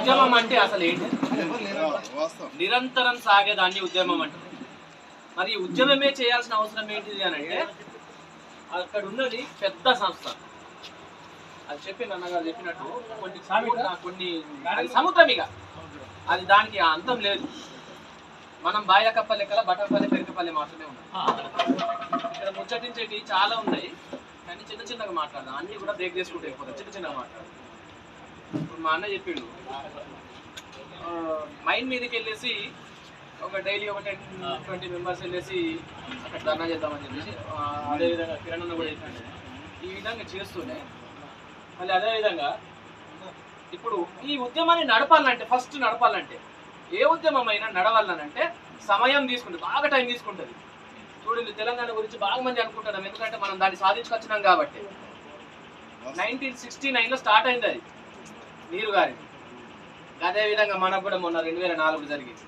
ఉద్యమం అంటే అసలు ఏంటి? నిరంతరం సాగేదాన్ని ఉద్యమం అంటారు. మరి ఉద్యమమే చేయాల్సిన అవసరం ఏంటిది అని అంటే అక్కడ ఉన్నది పెద్ద సంస్థ. అది చెప్పి నాన్నగారు చెప్పినట్టు కొన్ని కొన్ని అది సముద్రం ఇక అది దానికి అంతం లేదు. మనం బాయకప్ప లెక్కల బట్టపల్లి పెరికపల్లి మాత్రమే ఉన్నాయి ఇక్కడ ముచ్చటించేటి చాలా ఉన్నాయి. కానీ చిన్న చిన్నగా మాట్లాడదాం. అన్ని కూడా బ్రేక్ చేసుకుంటూ చిన్న చిన్నగా మాట్లాడదాం. ఇప్పుడు మా అన్న చెప్పిండు. మైండ్ మీదకి వెళ్ళేసి ఒక డైలీ ఒక టెన్ ట్వంటీ మెంబర్స్ వెళ్ళేసి అక్కడ ధర్నా చేద్దామని చెప్పేసి అదేవిధంగా కిరణ్ అన్న కూడా చెప్పాడు. ఈ విధంగా చేస్తూనే మళ్ళీ అదేవిధంగా ఇప్పుడు ఈ ఉద్యమాన్ని నడపాలంటే ఫస్ట్ నడపాలంటే ఏ ఉద్యమం అయినా నడవాలనంటే సమయం తీసుకుంటుంది బాగా టైం తీసుకుంటుంది. చూడండి తెలంగాణ గురించి బాగా మంది అనుకుంటున్నాం ఎందుకంటే మనం దాన్ని సాధించుకొచ్చినాం కాబట్టి. నైన్టీన్ సిక్స్టీ నైన్లో స్టార్ట్ అయింది అది. నీరు గారి అదే విధంగా మనకు కూడా మొన్న రెండు వేల నాలుగు జరిగింది.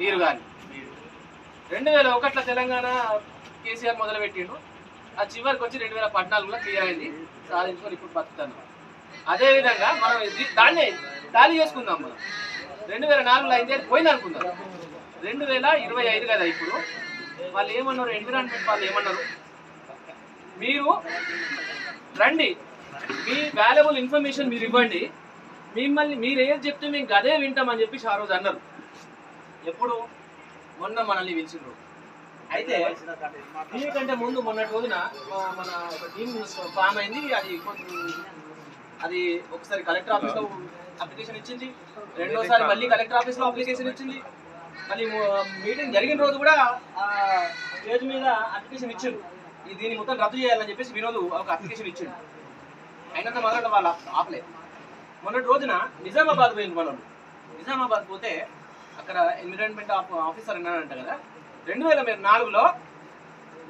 నీరు గారి రెండు వేల ఒకట్ల తెలంగాణ కేసీఆర్ మొదలుపెట్టిండు. ఆ చివరికి వచ్చి రెండు వేల పద్నాలుగులో క్లియర్ అయింది. సాధించుకొని ఇప్పుడు బతుకుతాను. అదే విధంగా మనం దాన్ని దాన్నే టాలీ చేసుకుందాం మనం. రెండు వేల నాలుగులో అయింది పోయింది అనుకుందాం. రెండు వేల ఇరవై ఐదు కదా ఇప్పుడు. వాళ్ళు ఏమన్నారు? ఎన్విరాన్మెంట్ వాళ్ళు ఏమన్నారు? మీరు రండి. మీ వాల్యుబుల్ ఇన్ఫర్మేషన్ మీరు ఇవ్వండి. మిమ్మల్ని మీరు ఏది చెప్తే మేము అదే వింటామని చెప్పి ఆ రోజు అన్నారు. ఎప్పుడు? మొన్న మనల్ని పిలిచిండ్రు. అయితే దీనికంటే ముందు మొన్నటి రోజున మన ఒక టీమ్ ఫామ్ అయింది. అది అది ఒకసారి కలెక్టర్ ఆఫీస్లో అప్లికేషన్ ఇచ్చింది. రెండోసారి మళ్ళీ కలెక్టర్ ఆఫీస్లో అప్లికేషన్ ఇచ్చింది. మళ్ళీ మీటింగ్ జరిగిన రోజు కూడా స్టేజ్ మీద అప్లికేషన్ ఇచ్చిండు దీన్ని మొత్తం రద్దు చేయాలని చెప్పేసి వినోద్ ఒక అప్లికేషన్ ఇచ్చిండు. అయినంత మొదట వాళ్ళు ఆపలేదు మొన్నటి రోజున నిజామాబాద్ పోయింది మనం నిజామాబాద్ పోతే అక్కడ ఎన్విరాన్మెంట్ ఆఫీసర్ అన్నాడంట కదా. రెండు వేల మీరు నాలుగులో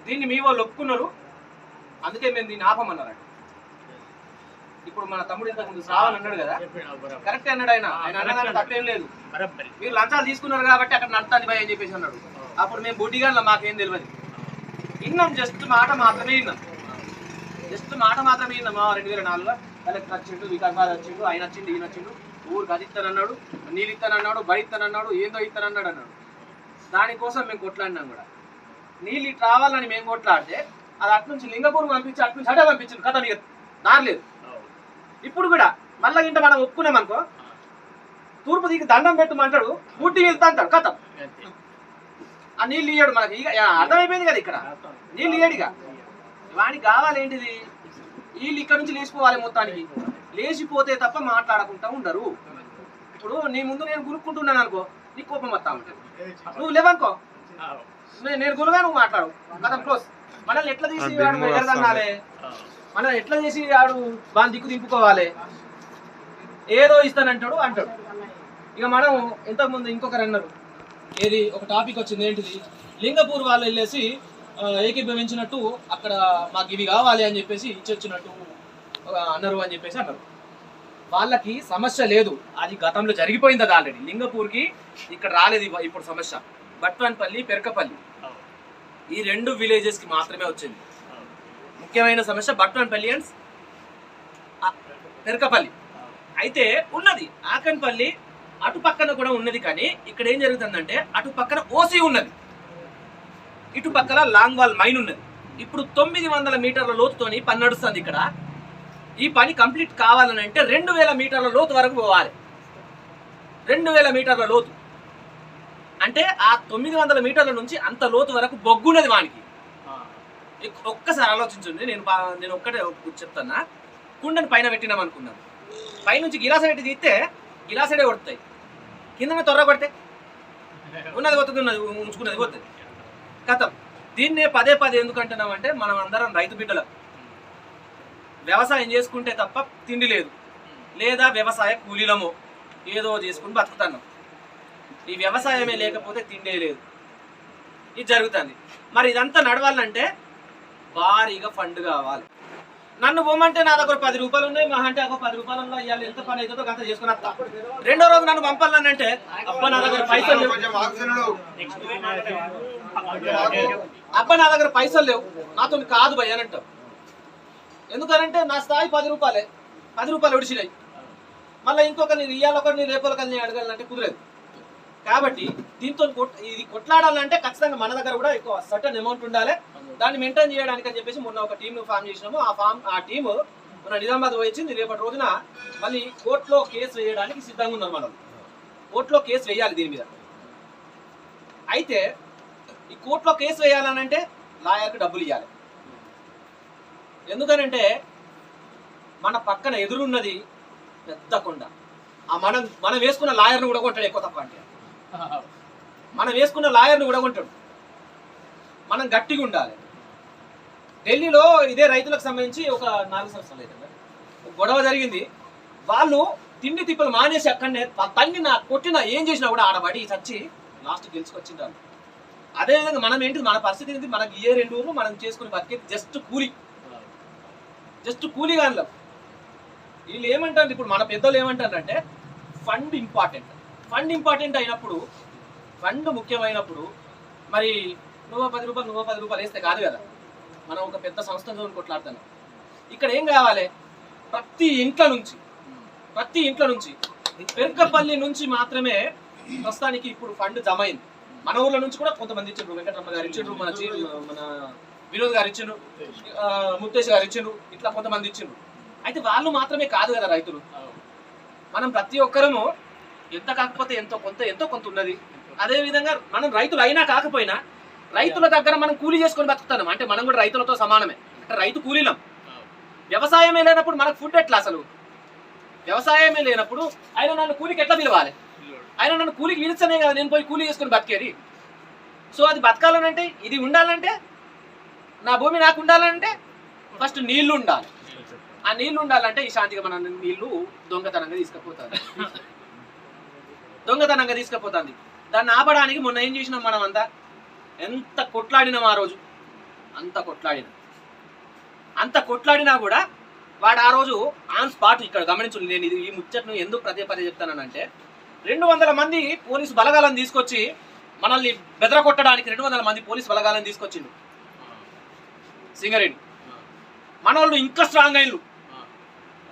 దీన్ని మీ వాళ్ళు ఒప్పుకున్నారు. అందుకే మేము దీన్ని ఆపమన్నారంట. ఇప్పుడు మన తమ్ముడు ఇంతకు ముందు శ్రావణ్ అన్నాడు కదా. కరెక్ట్ అన్నాడు ఆయన. ఆయన అన్నదాన్ని తప్పేం లేదు. మీరు లంచాలు తీసుకున్నారు కాబట్టి అక్కడ నడతాది భయ అని చెప్పేసి అన్నాడు. అప్పుడు మేము బొడ్డిగా మాకేం తెలియదు విన్నాం జస్ట్ మాట మాత్రమే విన్నాం. జస్ట్ మాట మాత్రమే మా రెండు వేల నాలుగులో కలెక్టర్ వచ్చిండు వికాసాలు వచ్చిండు ఆయన వచ్చిండు ఈయన వచ్చిండు. ఊరికి అది ఇస్తానన్నాడు నీళ్ళు ఇస్తానన్నాడు బడి ఇస్తానన్నాడు ఏందో ఇస్తానన్నాడు అన్నాడు. దానికోసం మేము కొట్లాడినాం కూడా. నీళ్ళు ఇటు రావాలని మేము కొట్లాడితే అది అటు నుంచి లింగపూర్ పంపించి అటు నుంచి అటే పంపించింది కథ నీకు దారలేదు ఇప్పుడు కూడా మళ్ళా ఇంట మనం ఒప్పుకున్నాం అనుకో తూర్పు దిగి దండం పెట్టమంటాడు పూర్తి వెళ్తా అంటాడు కథ. ఆ నీళ్ళు ఇయ్యాడు మనకి. ఇక అర్థమైపోయింది కదా ఇక్కడ. నీళ్ళు ఇయ్యాడు ఇక. వానికి కావాలి ఏంటిది వీళ్ళు ఇక్కడ నుంచి లేచిపోవాలి మొత్తానికి. లేచిపోతే తప్ప మాట్లాడకుండా ఉండరు. ఇప్పుడు నీ ముందు నేను గురుక్కుంటున్నాను అనుకో నీ కోపం వస్తా ఉంటుంది. నువ్వు లేవనుకో. నేను గురుగా నువ్వు మాట్లాడు. కథం క్లోజ్. మనల్ని ఎట్లా తీసి వాడు ఎగరదన్నాలే మనం ఎట్లా చేసి వాడు వాని దిక్కు దింపుకోవాలి? ఏదో ఇస్తానంటాడు అంటాడు. ఇక మనం ఇంతకుముందు ఇంకొకరు అన్నారు ఏది? ఒక టాపిక్ వచ్చింది ఏంటిది? లింగపూర్ వాళ్ళు వెళ్ళేసి ఏకీభవించినట్టు అక్కడ మాకు ఇవి కావాలి అని చెప్పేసి ఇచ్చొచ్చినట్టు అన్నారు అని చెప్పేసి అన్నారు. వాళ్ళకి సమస్య లేదు. అది గతంలో జరిగిపోయింది అది ఆల్రెడీ. లింగపూర్కి ఇక్కడ రాలేదు ఇప్పుడు సమస్య. బట్వాన్పల్లి పెరకపల్లి. ఈ రెండు విలేజెస్కి మాత్రమే వచ్చింది. ముఖ్యమైన సమస్య బట్వాన్పల్లి అండ్ పెరకపల్లి. అయితే ఉన్నది. ఆకన్పల్లి అటు పక్కన కూడా ఉన్నది కానీ ఇక్కడ ఏం జరుగుతుందంటే అటు పక్కన ఓసీ ఉన్నది. ఇటు పక్కన లాంగ్ వాల్ మైన్ ఉన్నది. ఇప్పుడు తొమ్మిది వందల మీటర్ల లోతుతోని పని నడుస్తుంది ఇక్కడ. ఈ పని కంప్లీట్ కావాలని అంటే రెండు వేల మీటర్ల లోతు వరకు పోవాలి. రెండు వేల మీటర్ల లోతు. అంటే ఆ తొమ్మిది వందల మీటర్ల నుంచి అంత లోతు వరకు బొగ్గున్నది వానికి. ఒక్కసారి ఆలోచించండి నేను నేను ఒక్కటే చెప్తానా కుండని పైన పెట్టినాం అనుకున్నాను పైనుంచి గిలాస పెట్టి తీస్తే గిలాసడే కొడతాయి. కింద త్వరగా కొడితే. ఉన్నది పోతుంది ఉన్నది ఉంచుకున్నది పోతుంది. కథం. దీన్నే పదే పదే ఎందుకంటున్నాం అంటే మనం అందరం రైతు బిడ్డలం. వ్యవసాయం చేసుకుంటే తప్ప తిండి లేదు. లేదా వ్యవసాయ కూలీలమో ఏదో చేసుకుని బతుకుతున్నాం. ఈ వ్యవసాయమే లేకపోతే తిండే లేదు. ఇది జరుగుతుంది. మరి ఇదంతా నడవాలంటే భారీగా ఫండ్ కావాలి. నన్ను పోమంటే నా దగ్గర పది రూపాయలు ఉన్నాయి మా అంటే ఒక పది రూపాయలలో ఇవాళ ఎంత పని అవుతుందో అంత చేసుకుని వస్తా. రెండో రోజు నన్ను పంపాలనంటే అబ్బా నా దగ్గర పైసలు లేవు. అబ్బా నా దగ్గర పైసలు లేవు. నాతో కాదు భయ్ అని అంటావు ఎందుకనంటే నా స్థాయి పది రూపాయలే. పది రూపాయలు ఒడిచినాయి మళ్ళీ ఇంకొకరిని ఇయ్యాలి ఒకరిని రేపొకరిని అడగాలంటే కుదరదు. కాబట్టి దీంతో కొట్ ఇది కొట్లాడాలంటే ఖచ్చితంగా మన దగ్గర కూడా ఎక్కువ సర్టన్ అమౌంట్ ఉండాలి. దాన్ని మెయింటైన్ చేయడానికి అని చెప్పేసి మొన్న ఒక టీం ఫామ్ చేసినాము. ఆ ఫామ్ ఆ టీం మన నిజామాబాద్ వచ్చింది రేపటి రోజున మళ్ళీ కోర్టులో కేసు వేయడానికి సిద్ధంగా ఉన్నారు మనం. కోర్టులో కేసు వేయాలి దీని మీద. అయితే ఈ కోర్టులో కేసు వేయాలని అంటే లాయర్కి డబ్బులు ఇవ్వాలి ఎందుకనంటే మన పక్కన ఎదురున్నది పెద్ద కొండ. ఆ మనం మనం వేసుకున్న లాయర్ని కూడా కొంటాడు ఎక్కువ తక్కువ అంటే. మనం వేసుకున్న లాయర్ని కూడా కొంటాడు మనం గట్టిగా ఉండాలి. ఢిల్లీలో ఇదే రైతులకు సంబంధించి ఒక నాలుగు సంవత్సరాలు అయితే గొడవ జరిగింది. వాళ్ళు తిండి తిప్పలు మానేసి అక్కడనే తన్ని నా కొట్టిన ఏం చేసినా కూడా ఆడబడి చచ్చి లాస్ట్ గెలుచుకొచ్చింది వాళ్ళు. అదేవిధంగా మనం ఏంటి మన పరిస్థితి ఏంటి మనకి ఏ రెండు ఊర్లు మనం చేసుకుని బతికేది? జస్ట్ కూలి. జస్ట్ కూలీ గానిలో వీళ్ళు ఏమంటారు? ఇప్పుడు మన పెద్దలు ఏమంటారంటే ఫండ్ ఇంపార్టెంట్. ఫండ్ ఇంపార్టెంట్ అయినప్పుడు ఫండ్ ముఖ్యమైనప్పుడు మరి నువ్వు పది రూపాయలు నువ్వు పది రూపాయలు వేస్తే కాదు కదా. మనం ఒక పెద్ద సంస్థతో కొట్లాడుతున్నాం ఇక్కడ ఏం కావాలి? ప్రతి ఇంట్లో నుంచి ప్రతి ఇంట్లో నుంచి పెరుకపల్లి నుంచి మాత్రమే ప్రస్తుతానికి ఇప్పుడు ఫండ్ జమ అయింది మన ఊర్లో నుంచి కూడా కొంతమంది ఇచ్చిండ్రు. వెంకటరమ్మ గారు ఇచ్చిండ్రు మన మన వినోద్ గారు ఇచ్చిండ్రు ముత్తేష్ గారు ఇచ్చిండ్రు ఇట్లా కొంతమంది ఇచ్చిండ్రు. అయితే వాళ్ళు మాత్రమే కాదు కదా రైతులు. మనం ప్రతి ఒక్కరము ఎంత కాకపోతే ఎంతో కొంత ఎంతో కొంత ఉన్నది. అదే విధంగా మనం రైతులు అయినా కాకపోయినా రైతుల దగ్గర మనం కూలీ చేసుకొని బతుకుతాం. అంటే మనం కూడా రైతులతో సమానమే. అంటే రైతు కూలీలం. వ్యవసాయమే లేనప్పుడు మనకు ఫుడ్ ఎట్లా అసలు? వ్యవసాయమే లేనప్పుడు ఆయన నన్ను కూలికి ఎట్లా పిలవాలి? ఆయన నన్ను కూలికి పిలిస్తేనే కదా నేను పోయి కూలీ చేసుకొని బతికేది? సో అది బతకాలనంటే ఇది ఉండాలంటే నా భూమి నాకు ఉండాలంటే ఫస్ట్ నీళ్ళు ఉండాలి. ఆ నీళ్ళు ఉండాలంటే ఈ శాంతిగా మన నీళ్ళు దొంగతనంగా తీసుకుపోతారు. దొంగతనంగా తీసుకుపోతుంది. దాన్ని ఆపడానికి మొన్న ఏం చేసినాం మనం అంతా ఎంత కొట్లాడినాం ఆ రోజు? అంత కొట్లాడినాం. అంత కొట్లాడినా కూడా వాడు ఆ రోజు ఆన్ స్పాట్ ఇక్కడ గమనించు నేను ఇది ఈ ముచ్చట్ను ఎందుకు పదే పదే చెప్తానంటే రెండు వందల మంది పోలీసు బలగాలను తీసుకొచ్చి మనల్ని బెదర కొట్టడానికి రెండు వందల మంది పోలీసు బలగాలను తీసుకొచ్చిండు. సింగరేణి. మన వాళ్ళు ఇంకా స్ట్రాంగ్ అయినరు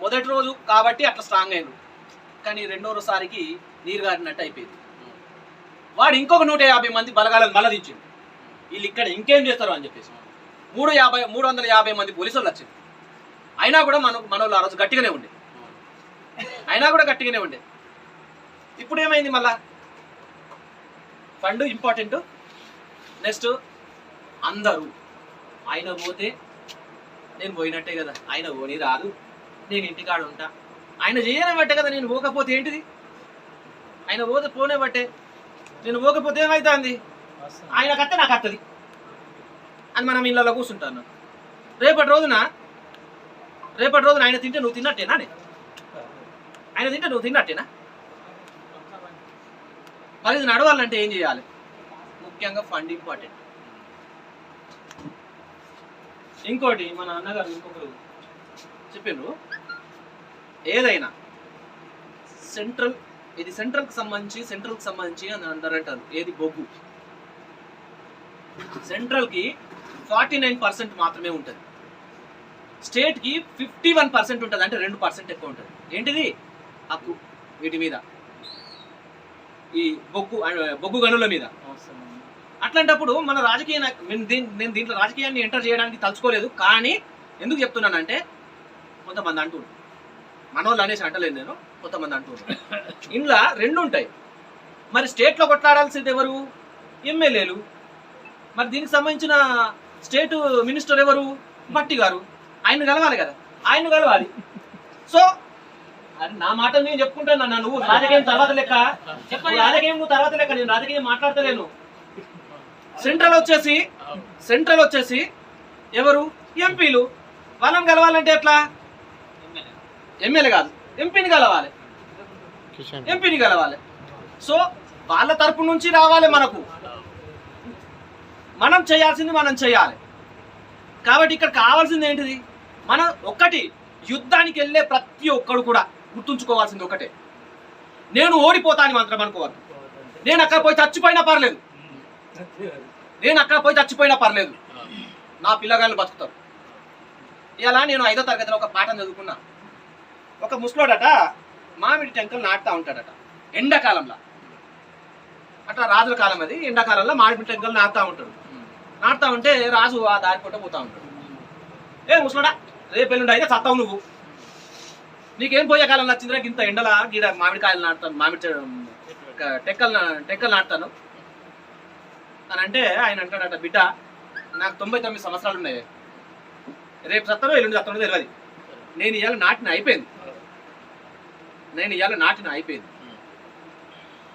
మొదటి రోజు కాబట్టి అట్లా స్ట్రాంగ్ అయినరు కానీ రెండో రోజుసారికి నీరు గారినట్టు అయిపోయింది. వాడు ఇంకొక నూట యాభై మంది బలగాలను మళ్ళీ దించిండు. వీళ్ళు ఇక్కడ ఇంకేం చేస్తారు అని చెప్పేసి. మూడు యాభై మూడు వందల యాభై మంది పోలీసులు వచ్చింది అయినా కూడా మన మన వాళ్ళు ఆ రోజు గట్టిగానే ఉండే. అయినా కూడా గట్టిగానే ఉండే. ఇప్పుడు ఏమైంది మళ్ళా? Fund important. నెక్స్ట్ అందరూ ఆయన పోతే నేను పోయినట్టే కదా. ఆయన పోని రాదు. నేను ఇంటికాడ ఉంటా. ఆయన చేయనే బట్టే కదా నేను పోకపోతే ఏంటిది? ఆయన పోతే పోనే బట్టే. నేను పోకపోతే ఏమవుతుంది ఆయన కత్తే నాకు అత్తది అని మనం ఇళ్ళలో కూర్చుంటాను రేపటి రోజున రేపటి రోజున ఆయన తింటే నువ్వు తిన్నట్టేనా నేను? ఆయన తింటే నువ్వు తిన్నట్టేనా? మరి ఇది నడవాలంటే ఏం చేయాలి? ముఖ్యంగా ఫండ్ ఇంపార్టెంట్ ఇంకోటి మన అన్నగారు ఇంకొకరు చెప్పిండ్రు. ఏదైనా సెంట్రల్ ఇది సెంట్రల్కి సంబంధించి సెంట్రల్కి సంబంధించి అని అంటారంటారు ఏది బొగ్గు? సెంట్రల్కి ఫార్టీ నైన్ పర్సెంట్ మాత్రమే ఉంటుంది. స్టేట్కి ఫిఫ్టీ వన్ పర్సెంట్ ఉంటుంది అంటే రెండు పర్సెంట్ ఎక్కువ ఉంటుంది. ఏంటిది? హక్కు వీటి మీద. ఈ బొగ్గు బొగ్గు గనుల మీద. అట్లాంటప్పుడు మన రాజకీయ నేను దీంట్లో రాజకీయాన్ని ఎంటర్ చేయడానికి తలుచుకోలేదు కానీ ఎందుకు చెప్తున్నానంటే కొంతమంది అంటున్నారు మనోళ్ళు అనేసి అంటలేదు నేను కొంతమంది అంటున్నారు ఇంట్లో రెండు ఉంటాయి మరి స్టేట్లో కొట్లాడాల్సింది ఎవరు? ఎమ్మెల్యేలు. మరి దీనికి సంబంధించిన స్టేట్ మినిస్టర్ ఎవరు? భట్టి గారు. ఆయన కలవాలి కదా. ఆయన కలవాలి. సో అది నా మాట నేను చెప్పుకుంటాను అన్న నువ్వు రాజకీయం తర్వాత లెక్క. రాజకీయం నువ్వు తర్వాత లెక్క నేను రాజకీయం మాట్లాడతలేను. సెంట్రల్ వచ్చేసి సెంట్రల్ వచ్చేసి ఎవరు? ఎంపీలు. వాళ్ళని కలవాలంటే ఎట్లా? ఎమ్మెల్యే కాదు. ఎంపీని కలవాలి. ఎంపీని కలవాలి. సో వాళ్ళ తరపు నుంచి రావాలి మనకు. మనం చేయాల్సింది మనం చేయాలి. కాబట్టి ఇక్కడ కావాల్సింది ఏంటిది? మన ఒక్కటి యుద్ధానికి వెళ్ళే ప్రతి ఒక్కడు కూడా గుర్తుంచుకోవాల్సింది ఒకటే. నేను ఓడిపోతాను మాత్రం అనుకోవద్దు. నేను అక్కడ పోయి చచ్చిపోయినా పర్లేదు. నేను అక్కడ పోయి చచ్చిపోయినా పర్లేదు. నా పిల్లగాళ్ళు బతుకుతారు. ఇలా నేను ఐదో తరగతిలో ఒక పాఠం చదువుకున్నా. ఒక ముసలోడట మామిడి టెంకలు నాటుతా ఉంటాడట ఎండాకాలంలో. అట్లా రాజుల కాలం అది ఎండాకాలంలో మామిడి టెంకలు నాటుతా ఉంటాడు. నాటుతా ఉంటే రాజు ఆ దారి పూట పోతా ఉంటాడు. ఏ ముసలడా రేపు ఎల్లుండి అయితే చత్తావు నువ్వు. నీకేం పోయే కాలం నచ్చిందిరా? ఇంత ఎండల గీడ మామిడికాయలు నాటుతాను మామిడి టెక్కలు టెక్కలు నాటుతాను. అని అంటే ఆయన అంటాడట బిడ్డ నాకు తొంభై తొమ్మిది సంవత్సరాలు ఉన్నాయి. రేపు సత్తానో ఎల్లుండి సత్తానో తెలియదు నేను ఇవాళ నాటిన అయిపోయింది. నేను ఇవాళ నాటిన అయిపోయింది.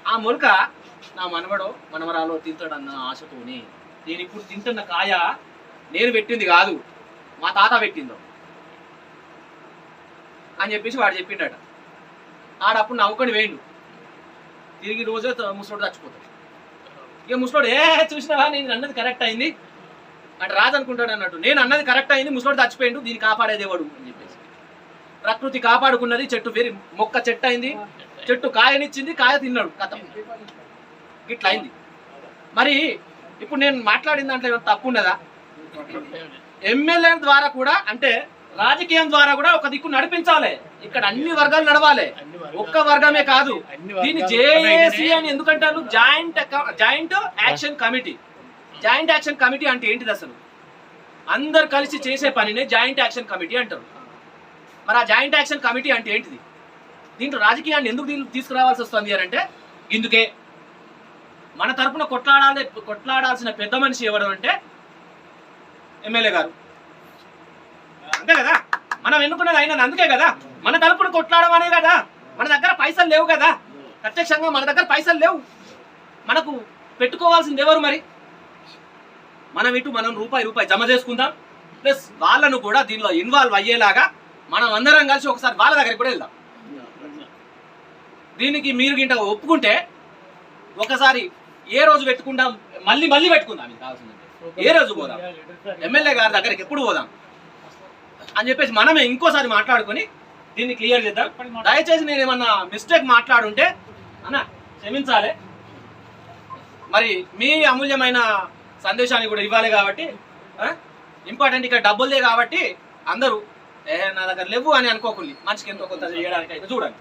ఆ మొలక నా మనవడో మనవరాలో తింటాడన్న ఆశతోని నేను ఇప్పుడు తింటున్న కాయ నేను పెట్టింది కాదు. మా తాత పెట్టిందో. అని చెప్పేసి వాడు చెప్పిండట. ఆడప్పుడు నవ్వుకొని వేయండు. తిరిగి రోజే ముసలోడు చచ్చిపోతాడు. ఇక ముసలోడు ఏ చూసినావా? నేను అన్నది కరెక్ట్ అయింది. అంటే రాజు అనుకుంటాడు అన్నట్టు నేను అన్నది కరెక్ట్ అయింది ముసలోడు చచ్చిపోయిండు దీన్ని కాపాడేదేవాడు అని చెప్పేసి. ప్రకృతి కాపాడుకున్నది చెట్టు వేరి మొక్క చెట్టు అయింది. చెట్టు కాయనిచ్చింది కాయ తిన్నాడు కథ. ఇట్లా అయింది. మరి ఇప్పుడు నేను మాట్లాడిన దాంట్లో ఏమైనా తప్పు ఉన్నదా? ఎమ్మెల్యే ద్వారా కూడా అంటే రాజకీయం ద్వారా కూడా ఒక దిక్కు నడిపించాలి. ఇక్కడ అన్ని వర్గాలు నడవాలి. ఒక్క వర్గమే కాదు. దీన్ని జేఏసీ అని ఎందుకంటారు? Joint joint action committee. Joint action committee అంటే ఏంటిది అసలు? అందరు కలిసి చేసే పనినే జాయింట్ యాక్షన్ కమిటీ అంటారు. మరి ఆ జాయింట్ యాక్షన్ కమిటీ అంటే ఏంటిది? దీంట్లో రాజకీయాన్ని ఎందుకు తీసుకురావాల్సి వస్తుంది అని అంటే ఇందుకే మన తరపున కొట్లాడాలి కొట్లాడాల్సిన పెద్ద మనిషి ఎవరు అంటే ఎమ్మెల్యే గారు. అంతే కదా? మనం ఎన్నుకున్నది అయినది అందుకే కదా? మన తరపున కొట్లాడమనే కదా? మన దగ్గర పైసలు లేవు కదా? ప్రత్యక్షంగా మన దగ్గర పైసలు లేవు. మనకు పెట్టుకోవాల్సింది ఎవరు మరి? మనం ఇటు మనం రూపాయి రూపాయి జమ చేసుకుందాం. ప్లస్ వాళ్ళను కూడా దీనిలో ఇన్వాల్వ్ అయ్యేలాగా మనం అందరం కలిసి ఒకసారి వాళ్ళ దగ్గరికి కూడా వెళ్దాం. దీనికి మీరు గింట ఒప్పుకుంటే ఒకసారి ఏ రోజు పెట్టుకుందాం? మళ్ళీ మళ్ళీ పెట్టుకుందాం మీకు కావాల్సిందంటే ఏ రోజు పోదాం? ఎమ్మెల్యే గారి దగ్గరికి ఎప్పుడు పోదాం? అని చెప్పేసి మనమే ఇంకోసారి మాట్లాడుకొని దీన్ని క్లియర్ చేద్దాం. దయచేసి నేను ఏమన్నా మిస్టేక్ మాట్లాడుంటే అన్న క్షమించాలి. మరి మీ అమూల్యమైన సందేశాన్ని కూడా ఇవ్వాలి కాబట్టి ఇంపార్టెంట్ ఇక్కడ డబ్బులదే కాబట్టి అందరూ ఏ నా దగ్గర లేవు అని అనుకోకుండా. మనిషికి ఎంతో కొంత చేయడానికి అయితే చూడండి.